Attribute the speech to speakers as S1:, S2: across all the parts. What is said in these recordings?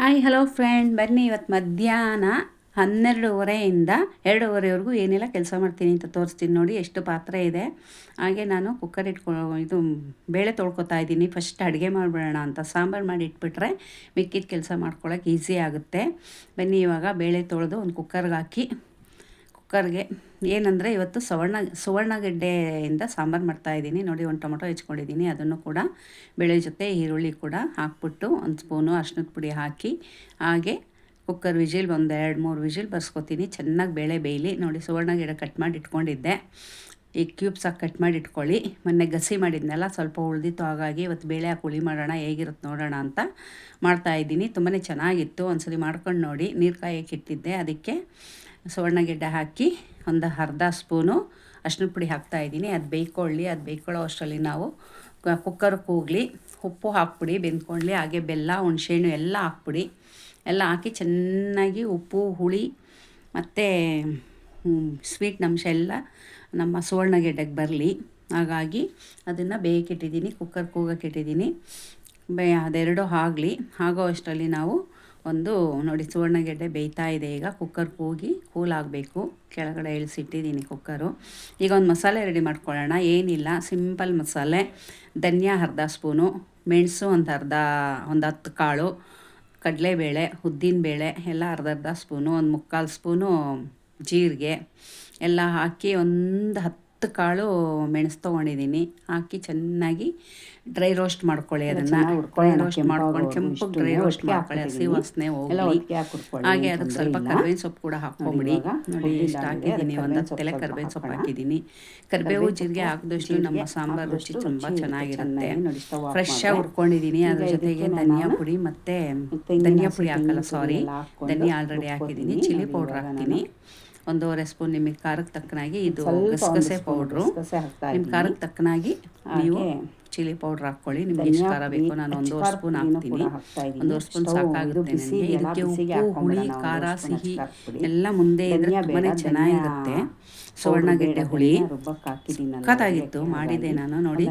S1: Hi hello friend ಬನ್ನಿ ಇವತ್ತು ಮಧ್ಯಾಹ್ನ ಹನ್ನೆರಡೂವರೆಯಿಂದ ಎರಡೂವರೆವರೆಗೂ ಏನೆಲ್ಲ ಕೆಲಸ ಮಾಡ್ತೀನಿ ಅಂತ ತೋರಿಸ್ತೀನಿ ನೋಡಿ, ಎಷ್ಟು ಪಾತ್ರೆ ಇದೆ. ಹಾಗೆ ನಾನು ಕುಕ್ಕರ್ ಇಟ್ಕೊ, ಇದು ಬೇಳೆ ತೊಳ್ಕೊತಾ ಇದ್ದೀನಿ. ಫಸ್ಟ್ ಅಡುಗೆ ಮಾಡಿಬಿಡೋಣ ಅಂತ. ಸಾಂಬಾರು ಮಾಡಿ ಇಟ್ಬಿಟ್ರೆ ಮಿಕ್ಕಿದ ಕೆಲಸ ಮಾಡ್ಕೊಳ್ಳೋಕೆ ಈಸಿ ಆಗುತ್ತೆ. ಬನ್ನಿ ಇವಾಗ ಬೇಳೆ ತೊಳೆದು ಒಂದು ಕುಕ್ಕರ್ಗೆ ಹಾಕಿ ಕುಕ್ಕರ್ಗೆ ಏನಂದರೆ ಇವತ್ತು ಸುವರ್ಣ, ಸುವರ್ಣಗೆಡ್ಡೆಯಿಂದ ಸಾಂಬಾರು ಮಾಡ್ತಾಯಿದ್ದೀನಿ ನೋಡಿ, ಒಂದು ಟೊಮೊಟೊ ಹೆಚ್ಕೊಂಡಿದ್ದೀನಿ. ಅದನ್ನು ಕೂಡ ಬೇಳೆ ಜೊತೆ ಈರುಳ್ಳಿ ಕೂಡ ಹಾಕ್ಬಿಟ್ಟು ಒಂದು ಸ್ಪೂನು ಅರ್ಶಿನದ ಪುಡಿ ಹಾಕಿ, ಹಾಗೆ ಕುಕ್ಕರ್ ವಿಜಿಲ್ ಒಂದು ಎರಡು ಮೂರು ವಿಜಿಲ್ ಬರ್ಸ್ಕೊತೀನಿ. ಚೆನ್ನಾಗಿ ಬೇಳೆ ಬೇಯಲಿ. ನೋಡಿ ಸುವರ್ಣ ಗಿಡ ಕಟ್ ಮಾಡಿ ಇಟ್ಕೊಂಡಿದ್ದೆ. ಈ ಕ್ಯೂಬ್ಸ್ ಹಾಕಿ ಕಟ್ ಮಾಡಿ ಇಟ್ಕೊಳ್ಳಿ. ಮೊನ್ನೆ ಗಸಿ ಮಾಡಿದ್ನೆಲ್ಲ, ಸ್ವಲ್ಪ ಉಳಿದಿತ್ತು. ಹಾಗಾಗಿ ಇವತ್ತು ಬೇಳೆ ಹಾಕಿ ಹುಳಿ ಮಾಡೋಣ, ಹೇಗಿರುತ್ತೆ ನೋಡೋಣ ಅಂತ ಮಾಡ್ತಾಯಿದ್ದೀನಿ ತುಂಬಾ ಚೆನ್ನಾಗಿತ್ತು. ಒಂದ್ಸಲಿ ಮಾಡ್ಕೊಂಡು ನೋಡಿ. ನೀರು ಕಾಯಕ್ಕೆ ಇಟ್ಟಿದ್ದೆ ಅದಕ್ಕೆ ಸುವರ್ಣಗೆಡ್ಡೆ ಹಾಕಿ ಒಂದು ಅರ್ಧ ಸ್ಪೂನು ಅರ್ಶಿನ ಪುಡಿ ಹಾಕ್ತಾಯಿದ್ದೀನಿ ಅದು ಬೇಯ್ಕೊಳ್ಳಿ, ಅದು ಬೇಯ್ಕೊಳ್ಳೋ ಅಷ್ಟರಲ್ಲಿ ನಾವು ಕುಕ್ಕರ್ ಕೂಗಲಿ, ಉಪ್ಪು ಹಾಕ್ಬಿಡಿ, ಬೆಂದ್ಕೊಳ್ಳಿ, ಹಾಗೆ ಬೆಲ್ಲ, ಹುಣಸೆಹಣ್ಣು ಎಲ್ಲ ಹಾಕ್ಬಿಡಿ. ಎಲ್ಲ ಹಾಕಿ ಚೆನ್ನಾಗಿ ಉಪ್ಪು, ಹುಳಿ, ಮತ್ತು ಸ್ವೀಟ್ ನಂಶ ಎಲ್ಲ ನಮ್ಮ ಸುವರ್ಣಗೆಡ್ಡೆಗೆ ಬರಲಿ. ಹಾಗಾಗಿ ಅದನ್ನು ಬೇಯಕ್ಕಿಟ್ಟಿದ್ದೀನಿ ಕುಕ್ಕರ್ ಕೂಗಕ್ಕಿಟ್ಟಿದ್ದೀನಿ ಬೇ, ಅದೆರಡೂ ಆಗಲಿ. ಆಗೋ ಅಷ್ಟರಲ್ಲಿ ನಾವು ಒಂದು ನೋಡಿ ಸುವರ್ಣಗೆಡ್ಡೆ ಬೇಯ್ತಾ ಇದೆ. ಈಗ ಕುಕ್ಕರ್ ಕೂಗಿ ಕೂಲಾಗಬೇಕು ಕೆಳಗಡೆ ಇಳಿಸಿಟ್ಟಿದ್ದೀನಿ ಕುಕ್ಕರು ಈಗ ಒಂದು ಮಸಾಲೆ ರೆಡಿ ಮಾಡ್ಕೊಳ್ಳೋಣ. ಏನಿಲ್ಲ ಸಿಂಪಲ್ ಮಸಾಲೆ. ಧನಿಯಾ ಅರ್ಧ ಸ್ಪೂನು, ಮೆಣಸು ಒಂದು ಅರ್ಧ, ಒಂದು ಹತ್ತು ಕಾಳು, ಕಡಲೆಬೇಳೆ ಉದ್ದಿನಬೇಳೆ ಎಲ್ಲ ಅರ್ಧ ಅರ್ಧ ಸ್ಪೂನು, ಒಂದು ಮುಕ್ಕಾಲು ಸ್ಪೂನು ಜೀರಿಗೆ, ಎಲ್ಲ ಹಾಕಿ ಒಂದು ಹತ್ತು ಹತ್ತು ಕಾಳು ಮೆಣಸು ತೊಗೊಂಡಿದ್ದೀನಿ ಹಾಕಿ ಚೆನ್ನಾಗಿ ಡ್ರೈ ರೋಸ್ಟ್ ಮಾಡ್ಕೊಳ್ಳಿ ಅದನ್ನ. ಡ್ರೈ ರೋಸ್ಟ್ ಮಾಡ್ಕೊಂಡು ಕೆಂಪು ಡ್ರೈ ರೋಸ್ಟ್ ಮಾಡ್ಕೊಳ್ಳಿ. ಹಸಿ ವಾಸನೆ ಹೋಗಿ ಹಾಗೆ ಅದಕ್ಕೆ ಸ್ವಲ್ಪ ಕರ್ಬೇವಿನ ಸೊಪ್ಪು ಕೂಡ ಹಾಕ್ಕೊಂಬಿಡಿ ನೋಡಿ ಇಷ್ಟು ಹಾಕಿದ್ದೀನಿ ಒಂದು ತಲೆ ಕರ್ಬೇವಿನ ಸೊಪ್ಪು ಹಾಕಿದ್ದೀನಿ ಕರ್ಬೇವು ಜೀರಿಗೆ ಹಾಕಿದಷ್ಟು ನಮ್ಮ ಸಾಂಬಾರ್ ರುಚಿ ತುಂಬ ಚೆನ್ನಾಗಿರುತ್ತೆ. ಫ್ರೆಶ್ ಆಗಿ ಹುರ್ಕೊಂಡಿದ್ದೀನಿ ಅದ್ರ ಜೊತೆಗೆ ಧನಿಯಾ ಪುಡಿ ಮತ್ತೆ ಧನಿಯಾ ಪುಡಿ ಹಾಕಲ್ಲ ಸಾರಿ ಧನಿಯಾ ಆಲ್ರೆಡಿ ಹಾಕಿದ್ದೀನಿ ಚಿಲ್ಲಿ ಪೌಡ್ರ್ ಹಾಕ್ತೀನಿ. ಒಂದೂವರೆ ಸ್ಪೂನ್ ನಿಮಗೆ ಖಾರಕ್ಕೆ ತಕ್ಕನಾಗಿ ಇದು ಗಸಗಸೆ ಪೌಡ್ರು. ನಿಮ್ಮ ಖಾರಕ್ಕೆ ತಕ್ಕನಾಗಿ ನೀವು ಚಿಲ್ಲಿ ಪೌಡ್ರ್ ಹಾಕ್ಕೊಳ್ಳಿ. ನಿಮ್ಗೆ ಎಷ್ಟು ಖಾರ ಬೇಕು ನಾನು ಒಂದೂವರೆ ಸ್ಪೂನ್ ಹಾಕ್ತೀನಿ. ಒಂದೂವರೆ ಸ್ಪೂನ್ ಸಾಕಾಗುತ್ತೆ ನನಗೆ. ಇದಕ್ಕೆ ಉಪ್ಪು ಹುಳಿ ಖಾರ ಸಿಹಿ ಎಲ್ಲ ಮುಂದೆ ಇದ್ರೆ ತುಂಬಾ ಚೆನ್ನಾಗಿರುತ್ತೆ. ಸುವರ್ಣಗೆಡ್ಡೆ ಹುಳಿ. ಸಖತ್ತಾಗಿತ್ತು ಮಾಡಿದೆ ನಾನು ನೋಡಿ.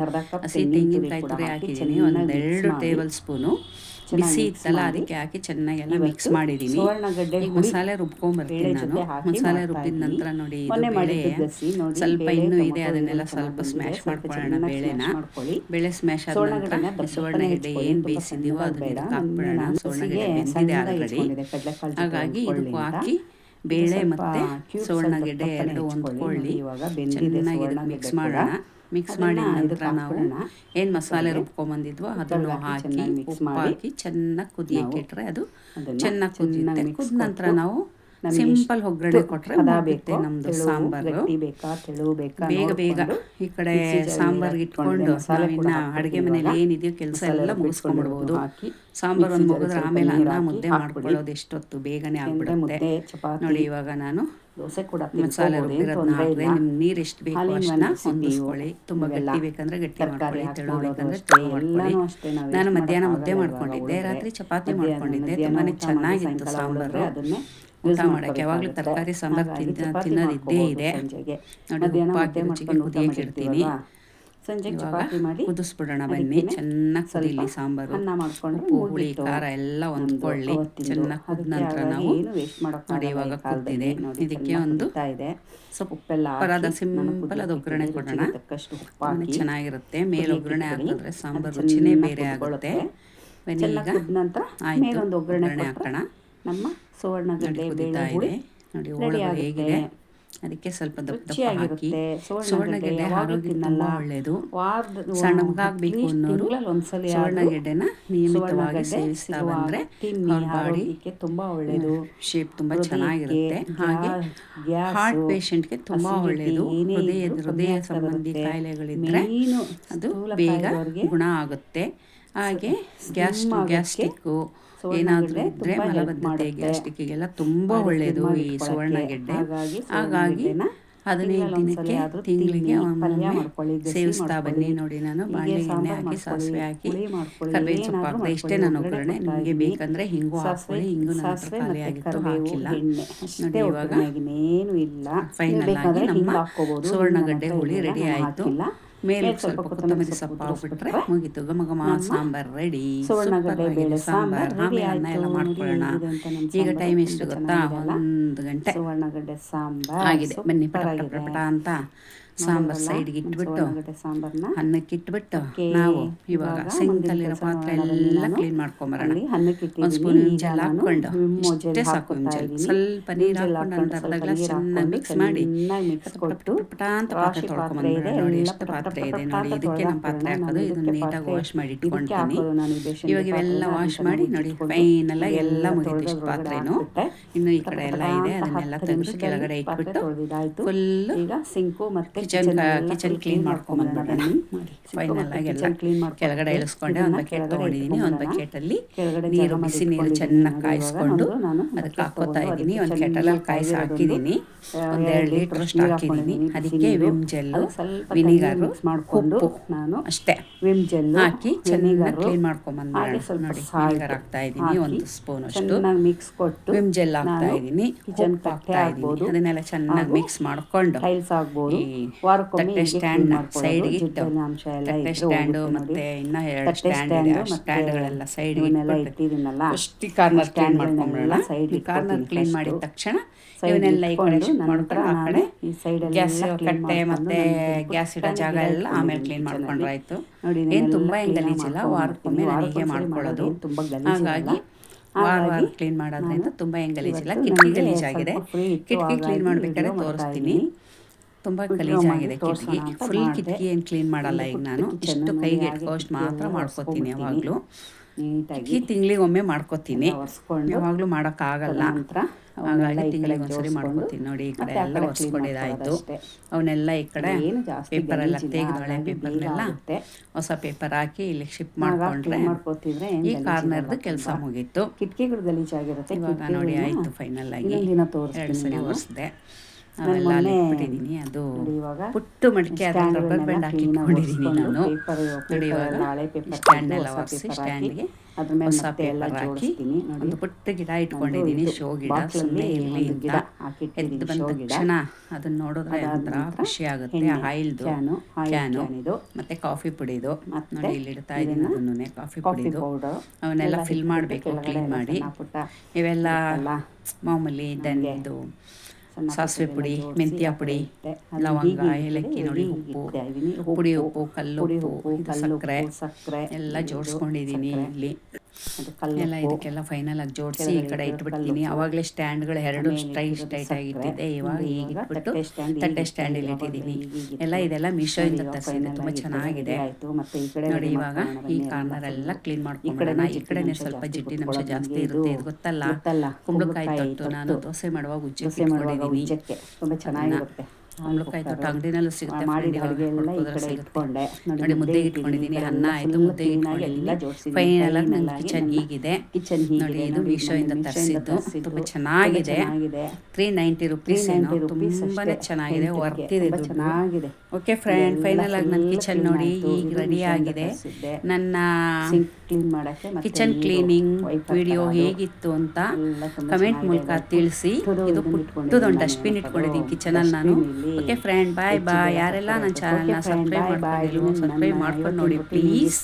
S1: ಹಸಿ ತೆಂಗಿನಕಾಯಿ ತುರಿ ಹಾಕಿದ್ದೀನಿ ಒಂದೆರಡು ಟೇಬಲ್ ಸ್ಪೂನು. ಬಿಸಿ ಇತ್ತಲ್ಲ ಅದಕ್ಕೆ ಹಾಕಿ ಚೆನ್ನಾಗೆಲ್ಲ ಮಿಕ್ಸ್ ಮಾಡಿದ್ದೀನಿ. ಈಗ ಮಸಾಲೆ ರುಬ್ಕೊಂಡ್ಬರ್ತೀನಿ ನಾನು. ಮಸಾಲೆ ರುಬ್ಬಿದ ನಂತರ ನೋಡಿ ಬೇಳೆ. ಸ್ವಲ್ಪ ಇನ್ನೂ ಇದೆ ಅದನ್ನೆಲ್ಲ ಸ್ವಲ್ಪ ಸ್ಮ್ಯಾಶ್ ಮಾಡ್ಕೊಳ್ಳೋಣ ಬೇಳೆನ. ಬೇಳೆ ಸ್ಮ್ಯಾಶ್ ಆದ ನಂತರ ಸುವರ್ಣಗೆಡ್ಡೆ ಏನು ಬೇಯಿಸಿದೀವೋ ಅದನ್ನ ಹಾಕ್ಬಿಡೋಣ ಹಾಕ್ಬಿಡೋಣ ಸುವರ್ಣಗೆಡ್ಡೆ ಬೆಂದಿದೆ ಆಲ್ರೆಡಿ. ಹಾಗಾಗಿ ಇದಕ್ಕೂ ಹಾಕಿ ಬೇಳೆ ಮತ್ತು ಸುವರ್ಣಗೆಡ್ಡೆ ಎರಡು ಹೊಂದ್ಕೊಳ್ಳಿ. ಚೆನ್ನಾಗಿ ಮಿಕ್ಸ್ ಮಾಡೋಣ. ಮಿಕ್ಸ್ ಮಾಡಿ ನಂತರ ನಾವು ಏನು ಮಸಾಲೆ ರುಬ್ಕೊಂಬಂದಿದ್ವೋ ಅದನ್ನು ಹಾಕಿ ಮಿಕ್ಸ್ ಹಾಕಿ ಚೆನ್ನಾಗಿ ಕುದಿಯಕ್ಕೆ ಇಟ್ಟರೆ ಅದು ಚೆನ್ನಾಗಿ ಕುದಿಯುತ್ತೆ. ಕುದ ನಂತರ ನಾವು ಸಿಂಪಲ್ ಒಗ್ಗರಣೆ ಕೊಟ್ರೆ ಬೇಕು ನಮ್ಮದು ಸಾಂಬಾರು. ಬೇಗ ಬೇಗ ಈ ಕಡೆ ಸಾಂಬಾರ್ ಇಟ್ಕೊಂಡು ನಾವಿನ್ನ ಅಡುಗೆ ಮನೇಲಿ ಏನಿದೆಯೋ ಕೆಲಸ ಎಲ್ಲ ಮುಗಿಸ್ಕೊಂಡ್ಬಿಡ್ಬೋದು. ಸಾಂಬಾರ್ ಒಂದು ಮುಗಿದ್ರೆ ಆಮೇಲೆ ಅನ್ನ ಮುದ್ದೆ ಮಾಡ್ಕೊಳ್ಳೋದು ಎಷ್ಟೊತ್ತು ಬೇಗನೆ ಆಗ್ಬಿಡುತ್ತೆ. ನೋಡಿ ಇವಾಗ ನಾನು ದೋಸೆ ಕೂಡ ಮಸಾಲೆ ರುಬ್ಬಿರೋದನ್ನ ನಿಮ್ಗೆ ನೀರು ಎಷ್ಟು ಬೇಕು ಅಷ್ಟನ್ನ ಹೊಂದಿಸ್ಕೊಳ್ಳಿ. ತುಂಬ ಗಟ್ಟಿ ಬೇಕಂದ್ರೆ ಗಟ್ಟಿ ಮಾಡ್ಕೊಳ್ಳಿ ತೆಳು ಬೇಕಂದ್ರೆ ತೆಳು ಮಾಡ್ಕೊಳ್ಳಿ. ನಾನು ಮಧ್ಯಾಹ್ನ ಮುದ್ದೆ ಮಾಡ್ಕೊಂಡಿದ್ದೆ ರಾತ್ರಿ ಚಪಾತಿ ಮಾಡ್ಕೊಂಡಿದ್ದೆ ತುಂಬಾನೇ ಚೆನ್ನಾಗಿತ್ತು ಸಾಂಬಾರು. ಊಟ ಮಾಡೋಕ್ಕೆ ಯಾವಾಗಲೂ ತರಕಾರಿ ಸಾಂಬಾರ್ ತಿಂತ ತಿನ್ನೋದಿದ್ದೇ ಇದೆ. ನೋಡಿ ಉಪ್ಪು ಹಾಕಿ ರುಚಿಗೆ ಕುದಿಯಕ್ಕೆ ಇಡ್ತೀನಿ ಸಂಜೆ ಚಪಾತಿ ಮಾಡಿ ಕುದಿಸ್ಬಿಡೋಣ ಬನ್ನಿ. ಚೆನ್ನಾಗಿ ಕುದಿಲಿ ಸಾಂಬಾರು. ಉಪ್ಪು ಹುಳಿ ಖಾರ ಎಲ್ಲ ಹೊಂದ್ಕೊಳ್ಳಿ. ಚೆನ್ನಾಗಿ ಕುದ ನಂತರ ನಾವು ನೋಡಿ ಇವಾಗ ಕುದ್ದಿದೆ. ಇದಕ್ಕೆ ಒಂದು ಪರದ ಸಿಂಪಲ್ ಅದು ಒಗ್ಗರಣೆ ಕೊಡೋಣ. ಚೆನ್ನಾಗಿರುತ್ತೆ. ಮೇಲೆ ಒಗ್ಗರಣೆ ಹಾಕಿದ್ರೆ ಸಾಂಬಾರು ರುಚಿನೇ ಬೇರೆ ಆಗುತ್ತೆ. ಬನ್ನಿ ಈಗ. ನಂತರ ಆಯ್ತು. ಒಗ್ಗರಣೆ ಹಾಕೋಣ. ನಮ್ಮ ಸುವರ್ಣಗಡ್ಡೆ ಬೇಳೆ ನೋಡಿ ಒಳಗೆ ಹೇಗಿದೆ? ಅದಕ್ಕೆ ಸ್ವಲ್ಪ ದಪ್ಪ ದಪ್ಪ ಹಾಕಿ. ಸುವರ್ಣಗೆಡ್ಡೆ ಆರೋಗ್ಯಕ್ಕೆ ತುಂಬ ಒಳ್ಳೆಯದು. ಸಣ್ಣಗಾಗಬೇಕು ಅನ್ನೋರು ಸುವರ್ಣಗೆಡ್ಡೆನ ನಿಯಮಿತವಾಗಿ ಸೇವಿಸ್ತಾ ಬಂದರೆ ಅವ್ರ ಬಾಡಿ ತುಂಬ ಒಳ್ಳೆಯದು. ಶೇಪ್ ತುಂಬ ಚೆನ್ನಾಗಿರುತ್ತೆ. ಹಾಗೆ ಹಾರ್ಟ್ ಪೇಷಂಟ್ಗೆ ತುಂಬಾ ಒಳ್ಳೇದು ಹೃದಯ ಹೃದಯ ಸಂಬಂಧಿ ಕಾಯಿಲೆಗಳಿದ್ದರೆ ಅದು ಬೇಗ ಗುಣ ಆಗುತ್ತೆ. ಹಾಗೆ ಗ್ಯಾಸ್ಟ್ರಿಕ್ ಗ್ಯಾಸ್ಟಿಕ್ಕು ಏನಾದ್ರೂ ಇದ್ದರೆ ಮಲಬದ್ಧತೆ ಗ್ಯಾಸ್ಟಿಕ್ ಎಲ್ಲ ತುಂಬಾ ಒಳ್ಳೇದು ಈ ಸುವರ್ಣಗೆಡ್ಡೆ ಹಾಗಾಗಿ ಹದಿನೈದು ದಿನಕ್ಕೆ ತಿಂಗಳಿಗೆ ಒಮ್ಮೊಮ್ಮೆ ಸೇವಿಸ್ತಾ ಬನ್ನಿ ನೋಡಿ ನಾನು ಬಾಳೆ ಎಣ್ಣೆ ಹಾಕಿ ಸಾಸಿವೆ ಹಾಕಿ ಕರ್ಬೇವಿನ ಸೊಪ್ಪು ಹಾಕಿದೆ ಇಷ್ಟೇ ನಾನು ಒಗ್ಗರಣೆ ನಿಮಗೆ ಬೇಕಂದ್ರೆ ಹಿಂಗು ಹಾಕೊಳ್ಳಿ ಹಿಂಗು ನನ್ನ ಹತ್ರ ಖಾಲಿ ಆಗಿತ್ತು ಹಾಕಿಲ್ಲ. ನೋಡಿ ಇವಾಗ ಫೈನಲ್ ಆಗಿ ನಮ್ಮ ಸುವರ್ಣಗಡ್ಡೆ ಹುಳಿ ರೆಡಿ ಆಯಿತು. ಮೇಲೆ ಸ್ವಲ್ಪ ಕೊತ್ತಂಬರಿ ಸೊಪ್ಪು ಹಾಕ್ಬಿಟ್ರೆ ಮುಗೀತು. ಘಮ ಘಮ ಸಾಂಬಾರ್ ರೆಡಿ.
S2: ಬೇಳೆ ಸಾಂಬಾರ್.
S1: ಆಮೇಲೆ ಅನ್ನ ಎಲ್ಲ ಮಾಡ್ಕೊಳ್ಳೋಣ. ಈಗ ಟೈಮ್ ಎಷ್ಟು ಗೊತ್ತಾ? ಒಂದು ಗಂಟೆ.
S2: ಸುವರ್ಣಗಡ್ಡೆ ಸಾಂಬಾರ್
S1: ಆಗಿದೆ. ಬನ್ನಿ ಪಟ ಪಟ ಅಂತ. ಸಾಂಬಾರ್
S2: ಸೈಡ್
S1: ಸೈಡ್ಗೆ ಇಟ್ಬಿಟ್ಟು
S2: ಸಾಂಬಾರ್ನ.
S1: ಅನ್ನಕ್ಕೆ ಇಟ್ಬಿಟ್ಟು ನಾವು ಇವಾಗ
S2: ಸಿಂಕ್
S1: ಸಿಂಕಲ್ಲಿರೋ ಪಾತ್ರೆ ಎಲ್ಲ ಕ್ಲೀನ್ ಮಾಡ್ಕೊಂಬರೋಣ. ಒಂದ್ ಸ್ಪೂನ್
S2: ಜಲ ಹಾಕೊಂಡು
S1: ಇಷ್ಟೇ ಸಾಕು ಸ್ವಲ್ಪ ನೀರು
S2: ಹಾಕೊಂಡು
S1: ಒಂದು ಅರ್ಧ ಗ್ಲಾಸ್ ಚೆನ್ನಾಗಿ ಮಿಕ್ಸ್ ಮಾಡಿ.
S2: ಕೊಟ್ಟು
S1: ಅಂತ ಪಾತ್ರೆ ತೊಳ್ಕೊಂಬಂದ್ಬಿಡೋಣ ನೋಡಿ ಎಷ್ಟು ಪಾತ್ರೆ ಇದೆ ನೋಡಿ ಇದಕ್ಕೆ ನಮ್ಮ ಪಾತ್ರೆ ಹಾಕೋದು
S2: ನಾನು
S1: ಇದನ್ನ ನೀಟಾಗಿ ವಾಶ್ ಮಾಡಿ
S2: ಇಟ್ಕೊಂಡ್ತೀನಿ
S1: ಇವಾಗ ಇವೆಲ್ಲ ವಾಶ್ ಮಾಡಿ ನೋಡಿ ಫೈನ್ ಎಲ್ಲ
S2: ಎಲ್ಲ
S1: ಮುಗೀತು ಇಷ್ಟು ಪಾತ್ರೆನು. ಇನ್ನು ಈ ಕಡೆ ಎಲ್ಲ ಇದೆ ಅದನ್ನೆಲ್ಲ ತೆಗೆದು ಕೆಳಗಡೆ ಇಟ್ಬಿಟ್ಟು ಫುಲ್
S2: ಈಗ ಸಿಂಕು ಮತ್ತೆ
S1: ಕಿಚನ್
S2: ಕಿಚನ್
S1: ಕ್ಲೀನ್
S2: ಮಾಡ್ಕೊಂಡ್
S1: ಮಾಡ್ಕೊಂಬಂದ್ಬಿಡೋಣ ಫೈನಲ್ ಆಗಿ ಎಲ್ಲ ಕೆಳಗಡೆ ಇಳಿಸ್ಕೊಂಡೆ ಒಂದು ಬಕೆಟ್ ತಗೊಂಡಿದ್ದೀನಿ ಒಂದು
S2: ಇಟ್ಕೊಂಡ್ಬಿಡೋಣ.
S1: ಬಕೆಟಲ್ಲಿ ನೀರು ಬಿಸಿ ನೀರು ಚೆನ್ನಾಗಿ ಕಾಯಿಸ್ಕೊಂಡು ಅದಕ್ಕೆ
S2: ಬಕೆಟ್
S1: ಹಾಕೋತಾ ಇದ್ದೀನಿ ಒಂದು ಕೆಟಲಲ್ಲಿ ಕಾಯಿಸಿ
S2: ಹಾಕಿದೀನಿ.
S1: ಹಾಕಿದ್ದೀನಿ
S2: ಆ,
S1: ಒಂದು
S2: ಎರಡು
S1: ಎರಡು
S2: ಲೀಟ್ರ್
S1: ಲೀಟ್ರಷ್ಟು ಹಾಕಿದ್ದೀನಿ ಅದಕ್ಕೆ ವಿಮ್
S2: ಜೆಲ್
S1: ವಿನಿಗರ್
S2: ಮಾಡಿಕೊಂಡು
S1: ಉಪ್ಪು
S2: ನಾನು
S1: ಅಷ್ಟೇ
S2: ವಿಮ್ ಜೆಲ್
S1: ಹಾಕಿ ಚೆನ್ನಾಗಿ ಕ್ಲೀನ್
S2: ಮಾಡ್ಕೊಂಡ್
S1: ನೋಡಿ ವಿನಿಗರ್ ಹಾಕ್ತಾ ಇದ್ದೀನಿ ಒಂದು ಸ್ಪೂನ್ ಅಷ್ಟು.
S2: ಮಿಕ್ಸ್ ಕೊಟ್ಟು
S1: ವಿಮ್ ಜೆಲ್ ಹಾಕ್ತಾ ಇದ್ದೀನಿ
S2: ಕಿಚನ್
S1: ಹಾಕ್ತಾ ಇದ್ದೀನಿ ಅದನ್ನೆಲ್ಲ ಚೆನ್ನಾಗಿ ಮಿಕ್ಸ್ ಮಾಡ್ಕೊಂಡು
S2: ಟೈಲ್ಸ್ ಆಗ್ಬೋದು.
S1: ತಟ್ಟೆ ಸ್ಟ್ಯಾಂಡ್
S2: ಸೈಡ್.
S1: ಸೈಡ್ಗೆ ಇಟ್ಟು ತಟ್ಟೆ ಸ್ಟ್ಯಾಂಡು ಮತ್ತೆ ಇನ್ನ ಎರಡು ಸ್ಟ್ಯಾಂಡ್ ಇದೆ
S2: ಸ್ಟ್ಯಾಂಡು
S1: ಆ ಸ್ಟ್ಯಾಂಡ್ಗಳೆಲ್ಲ ಸೈಡ್
S2: ಇಟ್ಟಿದ್ದೀನಲ್ಲ.
S1: ಫಸ್ಟ್ ಕಾರ್ನರ್ ಕ್ಲೀನ್
S2: ಸ್ಟ್ಯಾಂಡ್ಗಳನ್ನೆಲ್ಲ
S1: ಮಾಡ್ಕೊಂಬಿಡೋಣ. ಈ ಕಾರ್ನರ್ ಕ್ಲೀನ್. ಮಾಡಿದ ತಕ್ಷಣ ಇವನ್ನೆಲ್ಲ ಈ ಕಡೆ ಮಾಡ್ಕೊಂಡು ಆ ಕಡೆ
S2: ಈ
S1: ಗ್ಯಾಸ್ ಕಟ್ಟೆ ಮತ್ತೆ ಗ್ಯಾಸ್ ಇಡೋ ಜಾಗ ಎಲ್ಲ ಆಮೇಲೆ ಕ್ಲೀನ್ ಮಾಡ್ಕೊಂಡ್ರೆ ಆಯ್ತು
S2: ನೋಡಿ
S1: ಏನು ತುಂಬಾ ಏನು ಗಲೀಜಿಲ್ಲ
S2: ಮಾಡ್ಕೊಂಡು
S1: ವಾರಕ್ಕೊಮ್ಮೆ ನಾನು ಹೀಗೆ ಮಾಡ್ಕೊಳ್ಳೋದು. ಹಾಗಾಗಿ ವಾರ ವಾರ ಕ್ಲೀನ್ ಮಾಡೋದ್ರಿಂದ ತುಂಬಾ ಏನು ಗಲೀಜಿಲ್ಲ
S2: ಇವತ್ತು
S1: ಕಿಟಕಿ
S2: ಗಲೀಜ್
S1: ಗಲೀಜಾಗಿದೆ. ಕಿಟಕಿ ಕ್ಲೀನ್ ಮಾಡ್ಬೇಕಾದ್ರೆ ತೋರಿಸ್ತೀನಿ. ತುಂಬ ಗಲೀಜಾಗಿದೆ ಕಿಟಕಿ. ಫುಲ್. ಕಿಟಕಿ ಏನು ಕ್ಲೀನ್ ಮಾಡಲ್ಲ ಈಗ ನಾನು. ಇಷ್ಟು ಕೈಗೆ ಎಟ್ಕೋಷ್ಟು ಮಾತ್ರ ಮಾಡ್ಕೋತೀನಿ. ಯಾವಾಗಲೂ. ಕಿಟಕಿ ತಿಂಗಳಿಗೊಮ್ಮೆ ಮಾಡ್ಕೋತೀನಿ. ಯಾವಾಗ್ಲೂ ಮಾಡೋಕ್ಕಾಗಲ್ಲ. ಹಾಗಾಗಿ ತಿಂಗಳಿಗೆ ಒಂದ್ಸರಿ ಮಾಡ್ಕೋತೀನಿ ನೋಡಿ ಈ ಕಡೆ ಎಲ್ಲ ಒರೆಸ್ಕೊಂಡಿದ್ದಾಯ್ತು. ಅವನ್ನೆಲ್ಲ ಈ ಕಡೆ ಪೇಪರ್ ಎಲ್ಲ
S2: ಗಲೀಜಿಲ್ಲ,
S1: ತೆಗೆದು ಹಳೆ ಪೇಪರ್ನೆಲ್ಲ ಹೊಸ ಪೇಪರ್ ಹಾಕಿ ಇಲ್ಲಿ ಶಿಫ್ಟ್ ಮಾಡ್ಕೊಂಡ್ರೆ ಈ ಕಾರ್ನರ್ದು ಕೆಲಸ ಮುಗೀತು.
S2: ಕಿಟಕಿಗಳು ಗಲೀಜಾಗಿರುತ್ತೆ
S1: ಇವಾಗ ನೋಡಿ ಆಯ್ತು ಫೈನಲ್ ಆಗಿ ಎರಡು ಸರಿ. ಒರೆಸ್ದೆ. ಅವೆಲ್ಲ
S2: ಮೊನ್ನೆ
S1: ಇಟ್ಬಿಟ್ಟಿದ್ದೀನಿ ಅದು ಪುಟ್ಟು ಮಡಿಕೆ ಅದ್ರಲ್ಲಿ ರಬ್ಬರ್ ಬ್ಯಾಂಡ್ ಹಾಕಿ ಇಟ್ಕೊಂಡಿದ್ದೀನಿ ನಾನು. ಇವಾಗ ಸ್ಟ್ಯಾಂಡ್ ಎಲ್ಲ ಒರೆಸಿ ಸ್ಟ್ಯಾಂಡ್ಗೆ
S2: ಅದ್ರ ಮೇಲೆ
S1: ಹೊಸ
S2: ಮತ್ತೆ ಎಲ್ಲ
S1: ಪೇಪರ್ ಹಾಕಿ
S2: ನೋಡಿ.
S1: ಒಂದು ಪುಟ್ಟ ಗಿಡ ಇಟ್ಕೊಂಡಿದ್ದೀನಿ ಶೋ ಗಿಡ
S2: ಬಾಟ್ಲಲ್ಲಿ
S1: ಸುಮ್ಮನೆ ಇರಲಿ ಅಂತ. ಎದ್ದು ಬಂದ ತಕ್ಷಣ ಅದನ್ನ ನೋಡಿದ್ರೆ ಒಂಥರ ಖುಷಿ ಆಗುತ್ತೆ ಆಯಿಲ್ದು
S2: ಕ್ಯಾನು, ಆಯಿಲ್
S1: ಕ್ಯಾನು
S2: ಇದು.
S1: ಮತ್ತೆ ಕಾಫಿ ಪುಡಿದು.
S2: ಮತ್ತೆ
S1: ನೋಡಿ ಇಲ್ಲಿ ಇಡ್ತಾ ಇದ್ದೀನಿ ಅದನ್ನು ಕಾಫಿ ಪುಡಿದು. ಅವನ್ನೆಲ್ಲ ಫಿಲ್ ಮಾಡ್ಬೇಕು, ಕ್ಲೀನ್ ಮಾಡಿ. ಇವೆಲ್ಲ ಮಾಮೂಲಿ ದನಿದು ಸಾಸಿವೆ ಪುಡಿ ಮೆಂತ್ಯ ಪುಡಿ ಲವಂಗ ಏಲಕ್ಕಿ ನೋಡಿ ಉಪ್ಪು ಪುಡಿ ಉಪ್ಪು ಕಲ್ಲು ಉಪ್ಪು ಸಕ್ಕರೆ.
S2: ಸಕ್ಕರೆ
S1: ಎಲ್ಲ ಜೋಡಿಸ್ಕೊಂಡಿದ್ದೀನಿ ಇಲ್ಲಿ. ಎಲ್ಲ ಇದಕ್ಕೆಲ್ಲ ಫೈನಲ್ ಆಗಿ ಜೋಡಿಸಿ ಈ ಕಡೆ ಇಟ್ಬಿಡ್ತೀನಿ ಅವಾಗಲೇ ಸ್ಟ್ಯಾಂಡ್ಗಳು ಎರಡು ಸ್ಟ್ರೈಟ್ ಸ್ಟ್ರೈಟ್ ಆಗಿ ಇಟ್ಟಿದ್ದೆ ಇವಾಗ ಈಗ ಇಟ್ಬಿಟ್ಟು ತಟ್ಟೆ ಸ್ಟ್ಯಾಂಡಲ್ಲಿ ಇಟ್ಟಿದ್ದೀನಿ. ಎಲ್ಲ ಇದೆಲ್ಲ ಮೀಶೋಯಿಂದ ತರಿಸಿದೆ. ತುಂಬಾ ಚೆನ್ನಾಗಿದೆ. ನೋಡಿ ಇವಾಗ ಈ ಕಾರ್ನರ್ ಎಲ್ಲ ಕ್ಲೀನ್ ಮಾಡ್ಕೊಂಡ್ಬಿಡೋಣ ಈ ಕಡೆನೇ ಸ್ವಲ್ಪ ಜಿಡ್ಡಿನ ಅಂಶ ಜಾಸ್ತಿ ಇರುತ್ತೆ. ಇದು ಗೊತ್ತಲ್ಲ? ಕುಂಬಳಕಾಯಿ ತೊಟ್ಟು. ನಾನು ದೋಸೆ ಮಾಡುವಾಗ ಉಜ್ಜಿ ಇಟ್ಕೊಂಡಿದ್ದೀನಿ.
S2: ತುಂಬ ಚೆನ್ನಾಗಿರುತ್ತೆ.
S1: ಕುಂಬಳಕಾಯಿ ತೊಟ್ಟು ಅಂಗಡಿನಲ್ಲೂ ಸಿಗುತ್ತೆ
S2: ಮಾಡಿದ ಅಡುಗೆ ಎಲ್ಲ ಈ ಕಡೆ ಇಟ್ಕೊಂಡೆ.
S1: ನೋಡಿ ಮುದ್ದೆ ಇಟ್ಕೊಂಡಿದ್ದೀನಿ ಅನ್ನ ಆಯಿತು ಮುದ್ದೆ ಇಟ್ಕೊಂಡಿದ್ದೀನಿ. ಫೈನಲ್ ಆಗಿ ನನ್ನ ಕಿಚನ್ ಹೀಗಿದೆ.
S2: ಕಿಚನ್
S1: ನೋಡಿ ಇದು ಮೀಶೋಯಿಂದ ತರಿಸಿದ್ದು. ತುಂಬ ಚೆನ್ನಾಗಿದೆ. ತ್ರೀ ನೈಂಟಿ ರುಪೀಸ್ ಏನೋ. ತುಂಬಾನೇ ಚೆನ್ನಾಗಿದೆ. ವರ್ತಿದೆ ಇದೆ
S2: ಚೆನ್ನಾಗಿದೆ.
S1: ಓಕೆ ಫ್ರೆಂಡ್ ಫೈನಲ್ ಆಗಿ ನನ್ನ ಕಿಚನ್ ನೋಡಿ ಈಗ ರೆಡಿ ಆಗಿದೆ. ನನ್ನ
S2: ಕ್ಲೀನ್ ಮಾಡಕ್ಕೆ
S1: ಕಿಚನ್ ಕ್ಲೀನಿಂಗ್ ವಿಡಿಯೋ ಹೇಗಿತ್ತು ಅಂತ ಕಮೆಂಟ್ ಮೂಲಕ ತಿಳಿಸಿ. ಇದು ಪುಟ್ಟದೊಂದು ಡಸ್ಟ್ಬಿನ್ ಇಟ್ಕೊಂಡಿದ್ದೀನಿ ಕಿಚನಲ್ಲಿ ನಾನು. ಓಕೆ ಫ್ರೆಂಡ್ ಬಾಯ್ ಬಾಯ್ ಯಾರೆಲ್ಲ ನನ್ನ. ಚಾನಲ್ನ ಸಬ್ಸ್ಕ್ರೈಬ್. ಮಾಡ್ಕೊಂಡಿಲ್ವೋ ಸಬ್ಸ್ಕ್ರೈಬ್ ಮಾಡ್ಕೊಂಡು ನೋಡಿ ಪ್ಲೀಸ್.